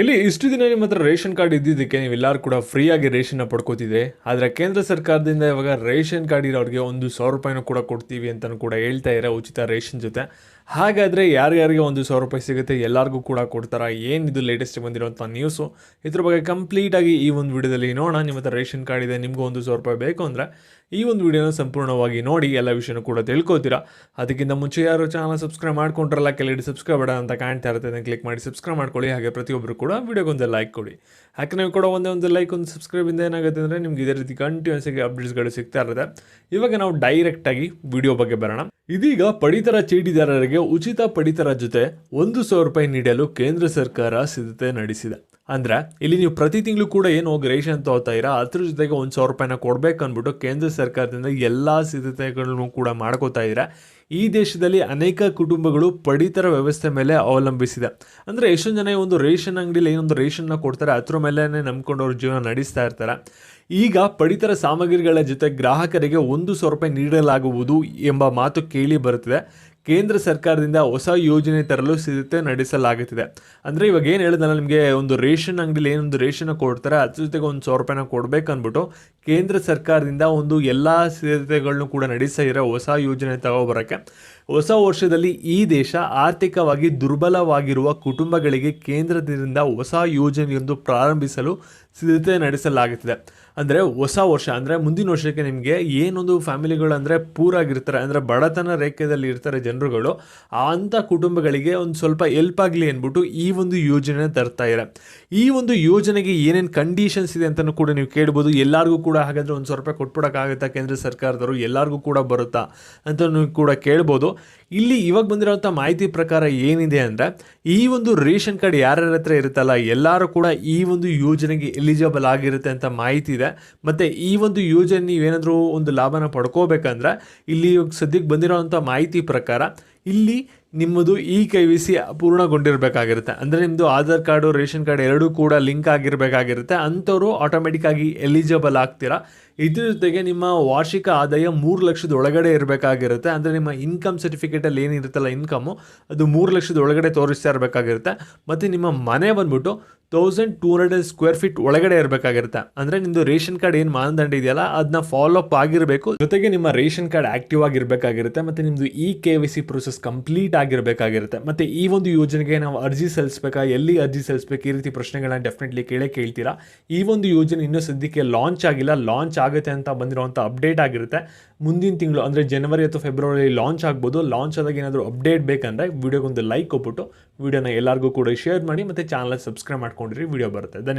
ಇಲ್ಲಿ ಇಷ್ಟು ದಿನ ನಿಮ್ಮ ಹತ್ರ ರೇಷನ್ ಕಾರ್ಡ್ ಇದ್ದಿದ್ದಕ್ಕೆ ನೀವು ಎಲ್ಲರೂ ಕೂಡ ಫ್ರೀಯಾಗಿ ರೇಷನ್ನ ಪಡ್ಕೋತಿದ್ರೆ, ಆದರೆ ಕೇಂದ್ರ ಸರ್ಕಾರದಿಂದ ಇವಾಗ ರೇಷನ್ ಕಾರ್ಡ್ ಇರೋರಿಗೆ ಒಂದು ಸಾವಿರ ರೂಪಾಯಿನೂ ಕೂಡ ಕೊಡ್ತೀವಿ ಅಂತಲೂ ಕೂಡ ಹೇಳ್ತಾ ಇದ್ದಾರೆ ಉಚಿತ ರೇಷನ್ ಜೊತೆ. ಹಾಗಾದರೆ ಯಾರ್ಯಾರಿಗೆ ಒಂದು ಸಾವಿರ ರೂಪಾಯಿ ಸಿಗುತ್ತೆ ಎಲ್ಲರಿಗೂ ಕೂಡ ಕೊಡ್ತಾರಾ? ಏನಿದು ಲೇಟೆಸ್ಟ್ ಬಂದಿರೋಂಥ ನ್ಯೂಸು ಇದ್ರ ಬಗ್ಗೆ ಕಂಪ್ಲೀಟಾಗಿ ಈ ಒಂದು ವಿಡಿಯೋದಲ್ಲಿ ನೋಡೋಣ. ನಿಮ್ಮ ಹತ್ರ ರೇಷನ್ ಕಾರ್ಡ್ ಇದೆ, ನಿಮಗೂ ಒಂದು ಸಾವಿರ ರೂಪಾಯಿ ಬೇಕು ಅಂದರೆ ಈ ಒಂದು ವಿಡಿಯೋನ ಸಂಪೂರ್ಣವಾಗಿ ನೋಡಿ, ಎಲ್ಲ ವಿಷಯನೂ ಕೂಡ ತಿಳ್ಕೊತೀರಾ? ಅದಕ್ಕಿಂತ ಮುಂಚೆ ಯಾರು ಚಾನಲ್ ಸಬ್ಸ್ಕ್ರೈಬ್ ಮಾಡ್ಕೊಂಡ್ರಲ್ಲ ಕೆಲವು ಸಬ್ಸ್ಕ್ರೈಬ್ ಬೇಡ ಅಂತ ಕಾಣ್ತಾ ಇರುತ್ತೆ, ಅದನ್ನು ಕ್ಲಿಕ್ ಮಾಡಿ ಸಬ್ಸ್ಕ್ರೈಬ್ ಮಾಡ್ಕೊಳ್ಳಿ. ಹಾಗೆ ಪ್ರತಿಯೊಬ್ಬರು ಕೂಡ ವಿಡಿಯೋಗೊಂದು ಲೈಕ್ ಕೊಡಿ. ಯಾಕೆ ನೀವು ಕೂಡ ಒಂದೇ ಒಂದು ಲೈಕ್ ಒಂದು ಸಬ್ಸ್ಕ್ರೈಬಿಂದ ಏನಾಗುತ್ತೆ ಅಂದರೆ ನಿಮ್ಗೆ ಇದೇ ರೀತಿ ಕಂಟಿನ್ಯೂಸ್ ಆಗಿ ಅಪ್ಡೇಟ್ಸ್ಗಳು ಸಿಗ್ತಾ ಇರುತ್ತೆ. ಇವಾಗ ನಾವು ಡೈರೆಕ್ಟಾಗಿ ವಿಡಿಯೋ ಬಗ್ಗೆ ಬರೋಣ. ಇದೀಗ ಪಡಿತರ ಚೀಟಿದಾರರಿಗೆ ಉಚಿತ ಪಡಿತರ ಜೊತೆ ಒಂದು ಸಾವಿರ ರೂಪಾಯಿ ನೀಡಲು ಕೇಂದ್ರ ಸರ್ಕಾರ ಸಿದ್ಧತೆ ನಡೆಸಿದೆ. ಅಂದ್ರೆ, ಇಲ್ಲಿ ನೀವು ಪ್ರತಿ ತಿಂಗಳು ಕೂಡ ಏನು ಹೋಗಿ ರೇಷನ್ ತಗೋತಾ ಇರಾ, ಅದ್ರ ಜೊತೆಗೆ ಒಂದು ಸಾವಿರ ರೂಪಾಯಿನ ಕೊಡ್ಬೇಕು ಅಂದ್ಬಿಟ್ಟು ಕೇಂದ್ರ ಸರ್ಕಾರದಿಂದ ಎಲ್ಲ ಸಿದ್ಧತೆಗಳನ್ನು ಕೂಡ ಮಾಡ್ಕೋತಾ ಇದ್ದಾರೆ ಈ ದೇಶದಲ್ಲಿ ಅನೇಕ ಕುಟುಂಬಗಳು ಪಡಿತರ ವ್ಯವಸ್ಥೆ ಮೇಲೆ ಅವಲಂಬಿಸಿದೆ. ಅಂದರೆ, ಎಷ್ಟೊಂದು ಜನ ಒಂದು ರೇಷನ್ ಅಂಗಡಿಲಿ ಏನೊಂದು ರೇಷನ್ನ ಕೊಡ್ತಾರೆ, ಅದ್ರ ಮೇಲೆ ನಂಬ್ಕೊಂಡು ಅವ್ರ ಜೀವನ ನಡೆಸ್ತಾ ಇರ್ತಾರೆ. ಈಗ ಪಡಿತರ ಸಾಮಗ್ರಿಗಳ ಜೊತೆ ಗ್ರಾಹಕರಿಗೆ ಒಂದು ಸಾವಿರ ರೂಪಾಯಿ ನೀಡಲಾಗುವುದು ಎಂಬ ಮಾತು ಕೇಳಿ ಬರುತ್ತಿದೆ. ಕೇಂದ್ರ ಸರ್ಕಾರದಿಂದ ಹೊಸ ಯೋಜನೆ ತರಲು ಸಿದ್ಧತೆ ನಡೆಸಲಾಗುತ್ತಿದೆ. ಅಂದರೆ ಇವಾಗ ಏನು ಹೇಳಿದ್ನಲ್ಲ ನಿಮಗೆ, ಒಂದು ರೇಷನ್ ಅಂಗಡಿಲಿ ಏನೊಂದು ರೇಷನ್ ಕೊಡ್ತಾರೆ, ಅದ್ರ ಜೊತೆಗೆ ಒಂದು ಸಾವಿರ ರೂಪಾಯಿನ ಕೊಡ್ಬೇಕು ಅಂದ್ಬಿಟ್ಟು ಕೇಂದ್ರ ಸರ್ಕಾರದಿಂದ ಒಂದು ಎಲ್ಲ ಸಿದ್ಧತೆಗಳನ್ನು ಕೂಡ ನಡೆಸ್ತಾ ಇರೋ ಹೊಸ ಯೋಜನೆ ತಗೋಬರೋಕ್ಕೆ. ಹೊಸ ವರ್ಷದಲ್ಲಿ ಈ ದೇಶ ಆರ್ಥಿಕವಾಗಿ ದುರ್ಬಲವಾಗಿರುವ ಕುಟುಂಬಗಳಿಗೆ ಕೇಂದ್ರದಿಂದ ಹೊಸ ಯೋಜನೆಯೊಂದು ಪ್ರಾರಂಭಿಸಲು ಸಿದ್ಧತೆ ನಡೆಸಲಾಗುತ್ತಿದೆ. ಅಂದರೆ ಹೊಸ ವರ್ಷ, ಅಂದರೆ ಮುಂದಿನ ವರ್ಷಕ್ಕೆ ನಿಮಗೆ ಏನೊಂದು ಫ್ಯಾಮಿಲಿಗಳು ಅಂದರೆ ಪೂರಾಗಿರ್ತಾರೆ, ಅಂದರೆ ಬಡತನ ರೇಖೆಯಲ್ಲಿ ಇರ್ತಾರೆ ಜನರುಗಳು ಅಂಥ ಕುಟುಂಬಗಳಿಗೆ ಒಂದು ಸ್ವಲ್ಪ ಹೆಲ್ಪ್ ಆಗಲಿ ಅಂದ್ಬಿಟ್ಟು ಈ ಒಂದು ಯೋಜನೆ ತರ್ತಾ ಇದೆ ಈ ಒಂದು ಯೋಜನೆಗೆ ಏನೇನು ಕಂಡೀಷನ್ಸ್ ಇದೆ ಅಂತಲೂ ಕೂಡ ನೀವು ಕೇಳ್ಬೋದು. ಎಲ್ಲರಿಗೂ ಕೂಡ ಹಾಗಾದರೆ ಒಂದು ಸ್ವಲ್ಪ ರೂಪಾಯಿ ಕೊಟ್ಬಿಡೋಕ್ಕಾಗುತ್ತಾ ಕೇಂದ್ರ ಸರ್ಕಾರದವರು? ಎಲ್ಲರಿಗೂ ಕೂಡ ಬರುತ್ತಾ ಅಂತ ಕೂಡ ಕೇಳ್ಬೋದು. ಇಲ್ಲಿ ಇವಾಗ ಬಂದಿರೋಂಥ ಮಾಹಿತಿ ಪ್ರಕಾರ ಏನಿದೆ ಅಂದರೆ ಈ ಒಂದು ರೇಷನ್ ಕಾರ್ಡ್ ಯಾರ್ಯಾರ ಹತ್ರ ಇರುತ್ತಲ್ಲ, ಎಲ್ಲರೂ ಕೂಡ ಈ ಒಂದು ಯೋಜನೆಗೆ ಎಲಿಜಿಬಲ್ ಆಗಿರುತ್ತೆ ಅಂತ ಮಾಹಿತಿ ಇದೆ. ಮತ್ತು ಈ ಒಂದು ಯೋಜನೆ ನೀವೇನಾದರೂ ಒಂದು ಲಾಭನ ಪಡ್ಕೋಬೇಕಂದ್ರೆ, ಇಲ್ಲಿ ಸದ್ಯಕ್ಕೆ ಬಂದಿರೋವಂಥ ಮಾಹಿತಿ ಪ್ರಕಾರ ಇಲ್ಲಿ ನಿಮ್ಮದು ಇ ಕೆ ವಿ ಸಿ ಪೂರ್ಣಗೊಂಡಿರಬೇಕಾಗಿರುತ್ತೆ. ಅಂದರೆ ನಿಮ್ಮದು ಆಧಾರ್ ಕಾರ್ಡು, ರೇಷನ್ ಕಾರ್ಡ್ ಎರಡೂ ಕೂಡ ಲಿಂಕ್ ಆಗಿರಬೇಕಾಗಿರುತ್ತೆ. ಅಂಥವರು ಆಟೋಮೆಟಿಕ್ ಆಗಿ ಎಲಿಜಿಬಲ್ ಆಗ್ತೀರಾ. ಇದ್ರ ಜೊತೆಗೆ ನಿಮ್ಮ ವಾರ್ಷಿಕ ಆದಾಯ ಮೂರು ಲಕ್ಷದ ಒಳಗಡೆ ಇರಬೇಕಾಗಿರುತ್ತೆ. ಅಂದರೆ ನಿಮ್ಮ ಇನ್ಕಮ್ ಸರ್ಟಿಫಿಕೇಟಲ್ಲಿ ಏನಿರುತ್ತಲ್ಲ ಇನ್ಕಮು ಅದು ಮೂರು ಲಕ್ಷದ ಒಳಗಡೆ ತೋರಿಸ್ತಾ ಇರಬೇಕಾಗಿರುತ್ತೆ. ಮತ್ತು ನಿಮ್ಮ ಮನೆ ಬಂದ್ಬಿಟ್ಟು thousand two hundred square feet ಒಳಗಡೆ ಇರಬೇಕಾಗಿರುತ್ತೆ. ಅಂದ್ರೆ ನಿಮ್ದು ರೇಷನ್ ಕಾರ್ಡ್ ಏನು ಮಾನದಂಡ ಇದೆಯಲ್ಲ ಅದನ್ನ ಫಾಲೋ ಅಪ್ ಆಗಿರಬೇಕು. ಜೊತೆಗೆ ನಿಮ್ಮ ರೇಷನ್ ಕಾರ್ಡ್ ಆಕ್ಟಿವ್ ಆಗಿರಬೇಕಾಗಿರುತ್ತೆ, ಮತ್ತೆ ನಿಮ್ಮದು E K V C process complete ಆಗಿರಬೇಕಾಗಿರುತ್ತೆ. ಮತ್ತೆ ಈ ಒಂದು ಯೋಜನೆಗೆ ನಾವು ಅರ್ಜಿ ಸಲ್ಲಿಸಬೇಕಾ, ಎಲ್ಲಿ ಅರ್ಜಿ ಸಲ್ಲಿಸಬೇಕು, ಈ ರೀತಿ ಪ್ರಶ್ನೆಗಳನ್ನ ಡೆಫಿನೆಟ್ಲಿ ಕೇಳೇ ಕೇಳ್ತೀರಾ. ಈ ಒಂದು ಯೋಜನೆ ಇನ್ನೂ ಸದ್ಯಕ್ಕೆ ಲಾಂಚ್ ಆಗಿಲ್ಲ ಲಾಂಚ್ ಆಗುತ್ತೆ ಅಂತ ಬಂದಿರುವಂಥ ಅಪ್ಡೇಟ್ ಆಗಿರುತ್ತೆ. ಮುಂದಿನ ತಿಂಗಳು, ಅಂದ್ರೆ ಜನವರಿ ಅಥವಾ ಫೆಬ್ರವರಿ ಲಾಂಚ್ ಆಗ್ಬೋದು. ಲಾಂಚ್ ಆದಾಗ ಏನಾದರೂ ಅಪ್ಡೇಟ್ ಬೇಕಂದರೆ ವಿಡಿಯೋಗೊಂದು ಲೈಕ್ ಕೊಟ್ಬಿಟ್ಟು ವಿಡಿಯೋನ ಎಲ್ಲರಿಗೂ ಕೂಡ ಶೇರ್ ಮಾಡಿ, ಮತ್ತೆ ಚಾನಲ್ ಸಬ್ಸ್ಕ್ರೈಬ್ ಮಾಡ್ಕೊಂಡಿರಿ ವಿಡಿಯೋ ಬರುತ್ತೆ. ಧನ್ಯವಾದ.